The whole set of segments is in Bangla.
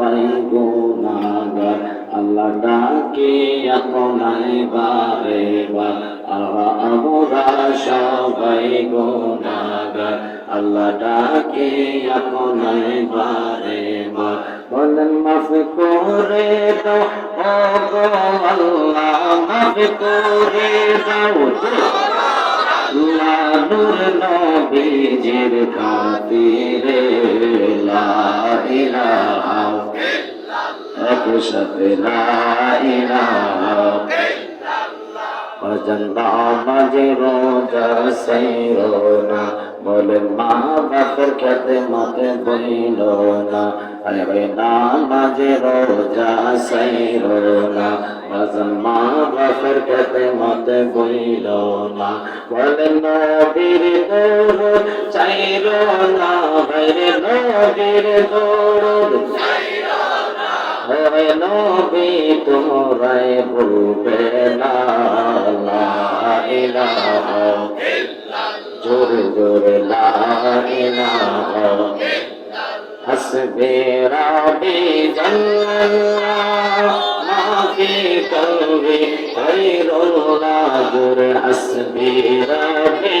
সবাই গুণাগার আল্লাহ ডাকে আপনাই বারে বার আমরা সবাই গুণাগার। আল্লাহ ডাকে আপনাই বারে বার বলেন, মাফ করে দাও। ও গো আল্লাহ, মাফ করে দাও। লালুর নবীজির খাতিরে লা ইলাহা একসাথে লা ইলাহা ভজন নামাজে রোজা সেইরোনা বলেন মা বাপের খেতে মতে বইল না আরে ভাই নামাজে রোজা সেইরোনা ভজন মা বাপের খেতে মতে বইল না বলেন নবীর দৌড় চাইর না ভাইরে নবীর দৌড় হে নবী, তোমরাই ভুলবে না জোরে জোরে হাসবে রাবি মা ফি কলবি খায়রুল্লাহ জোরে হাসবে রাবি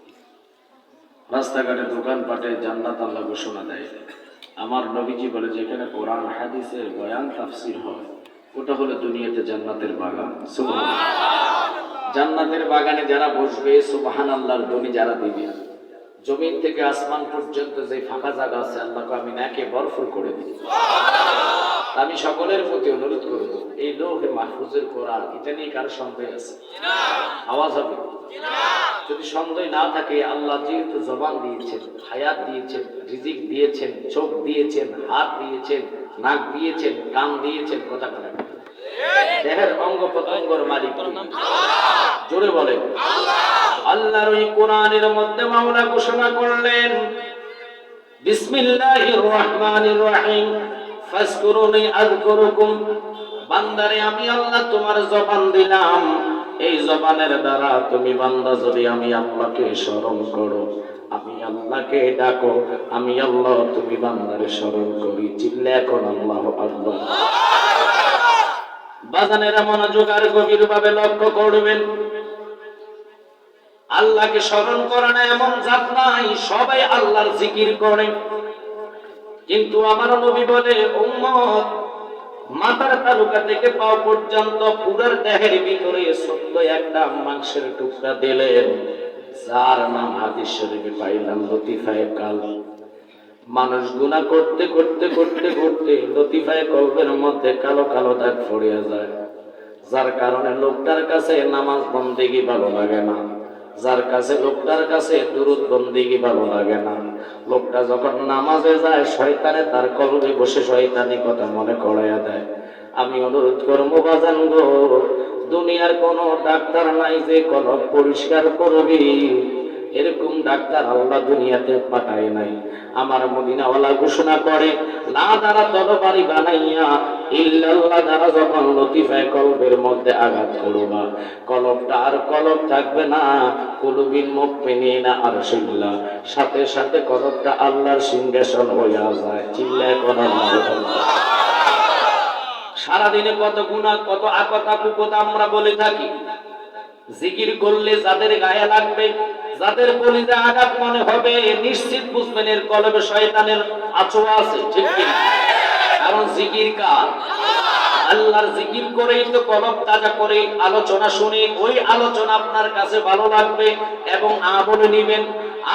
রাস্তাঘাটে দোকানপাটে জান্নাত আল্লাহ ঘোষণা দেয়। আমার নবীজি বলে, যেখানে কোরআন, হাদিসের বয়ান, তাফসির হয়, ওটা হলো দুনিয়াতে জান্নাতের বাগান। জান্নাতের বাগানে যারা বসবে সুবহান আল্লাহর ধ্বনি যারা দিবে। জমিন থেকে আসমান পর্যন্ত যে ফাঁকা জায়গা আছে, আল্লাহকে আমি নাকে বরফুর করে দিই। আমি সকলের প্রতি অনুরোধ করব, এই লোহে মাহফুজের কোরআন, এটা নিয়ে কারও সন্দেহ আছে? আওয়াজ হবে? যদি সন্দেহ না থাকে, আল্লাহ যেহেতু জবান দিয়েছেন, হায়াত দিয়েছেন, রিজিক দিয়েছেন, চোখ দিয়েছেন, হাত দিয়েছেন, নাক দিয়েছেন, কান দিয়েছেন, কথা বলে দেহের অঙ্গ প্রত্যঙ্গর মালিক জোরে বলেন। আল্লাহর ওই কোরআনের মধ্যে মাওলা ঘোষণা করলেন, বিসমিল্লাহির রহমানির রহিম। ফাজকুরুনি আযকুরুকুম। বান্দারে, আমি আল্লাহ তোমার জবান দিলাম। এই জবানের দ্বারা তুমি বান্দা, যদি আমি আল্লাহকে স্মরণ করো, আমি আল্লাহকে ডাকো, আমি আল্লাহ তুমি বান্দারে স্মরণ করি। চিল্লে এখন আল্লাহ মনোযোগ আর গভীর ভাবে লক্ষ্য করবেন। আল্লাহকে স্মরণ করে না এমন জাত নাই, সবাই আল্লাহর জিকির করে। কিন্তু আমার নবী বলে, উম্মত, মাথার তালুকা থেকে পাও পর্যন্ত পুরার দেহের ভিতরে সত্য একটা মাংসের টুকরা দিলেন। যার নাম হাদিস শরীফে পাইলাম, লতিফায়ে কাল। মানুষ গুণা করতে করতে করতে করতে লতিফায়ে কলবের মধ্যে কালো কালো দাগ পড়িয়া যায়। যার কারণে লোকটার কাছে নামাজ বন্দেগি ভালো লাগে না। যার কাছে লোকটার কাছে দুরুদ বন্দিগি ভালো লাগে না। লোকটা যখন নামাজে যায়, শয়তানে তার কলবে বসে শয়তানি কথা মনে করাইয়া দেয়। আমি অনুরোধ করব, বাজান গো, দুনিয়ার কোনো ডাক্তার নাই যে কলব পরিষ্কার করবি। এরকম ডাক্তার আল্লাহ দুনিয়াতে পাঠায় নাই। আমার মদিনাওয়ালা ঘোষণা করে, না দ্বারা তরবারি বানাইয়া, ইল্লাল্লাহ দ্বারা যখন লতিফায় কলবের মধ্যে আঘাত করবা কলবটা আর কলব থাকবে না। কুলুবিন মুকমিনিনা আরশিল্লাহ সাথে সাথে কলবটা আল্লাহর সিংহাসন হইয়া যায়। চিল্লায় কোন সারাদিনে কত গুণা কত আকতা কুকতা আমরা বলে থাকি। জিকির করলে যাদের গায়ে লাগবে, যাদের কলিজা আঘাত মনে হবে, নিশ্চিত বুঝবেন এর কলবে শয়তানের আচোয়া আছে, ঠিক কিনা কারণ জিকির কার? আল্লাহর জিকির করেই তো কলব তাজা করে আলোচনা শুনে, ওই আলোচনা আপনার কাছে ভালো লাগবে এবং আমলে নিবেন।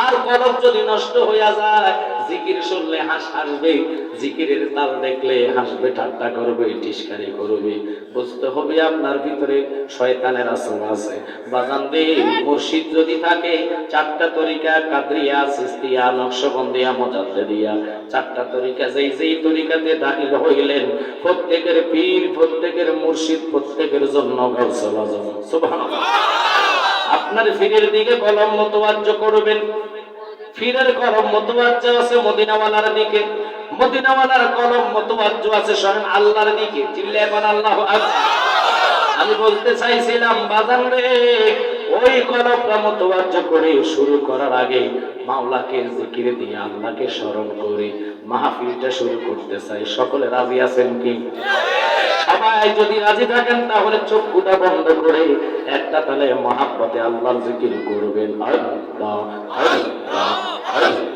আর কলব যদি নষ্ট হইয়া যায়, জিকির শুনলে হাস হাসবে, জিকিরের তাল দেখলে হাসবে ঠাট্টা করবে, টিসকারি করবে। বুঝতে হবে আপনার ভিতরে শয়তানের আসন আছে। বাজান দে মুর্শিদ যদি থাকে, চারটা তরিকা কাদরিয়া, সিস্তিয়া, নকশবন্দিয়া মজাদ্দে দিয়া চারটা তরিকা যেই যেই তরিকাতে দাখিল হইলেন, প্রত্যেকের পীর, প্রত্যেকের মুর্শিদ, প্রত্যেকের জন্য গৌসল আজম সুবহানাল্লাহ। আপনার ফিরের দিকে কলম মতবাজ্য করবেন। ফিরের কলম মতবাজ্য আছে মদিনাওয়ালার দিকে। মদিনাওয়ালার কলম মতবাজ্য আছে স্বয়ং আল্লাহর দিকে। চিল্লে এখন আল্লাহ আমি বলতে চাইছিলাম, বাজান রে, ওই কলমটা মতবাজ্য করে শুরু করার আগে মাওলাকে জিকিরে দিয়ে আল্লাহকে স্মরণ করে মাহফিলটা শুরু করতে চাই। সকলে রাজি আছেন কি? সবাই যদি রাজি থাকেন, তাহলে চক্ষুটা বন্ধ করে একটা তাহলে মহাব্বতে আল্লাহ জিকির করবেন। আল্লাহ আল্লাহ আল্লাহ।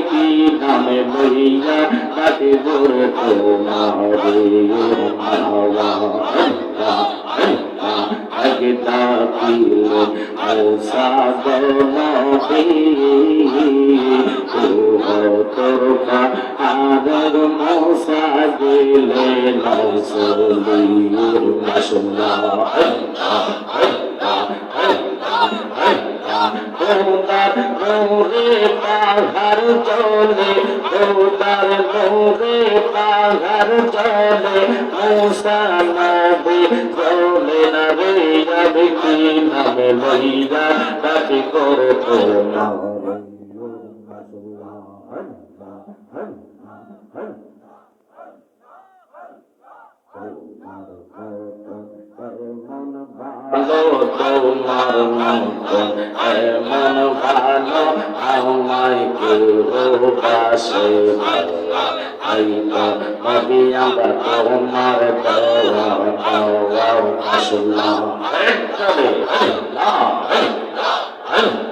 কি নাম লইয়া ডাকলে রে আল্লাহ সবাই লইয়া বান্দার আমি কি নাম লইয়া তাকে বলে তোমার মাসুল্লাহ আল্লাহ আল্লাহ আল্লাহ মাহবুব আওলা রে আমি কি নামে লইয়া তাকে জোরে তোমারে মাওলা আল্লাহ আল্লাহ আগে তাকিলেন মৌসা গনবী ও তোরফা আদর গেলেন নসলির মাসুল্লাহ খোদার মোরে পাহাড় চলে খোদার মোরে পাহাড় চলে, মুসা নবী চলে না রে আমি কি নামে লইয়া ডাকি করে না? তোমার মতন এমন ভালো আমায় কেউ বাসে এই তো নবী আমরা তোমার আসলাম আল্লাহ আল্লাহ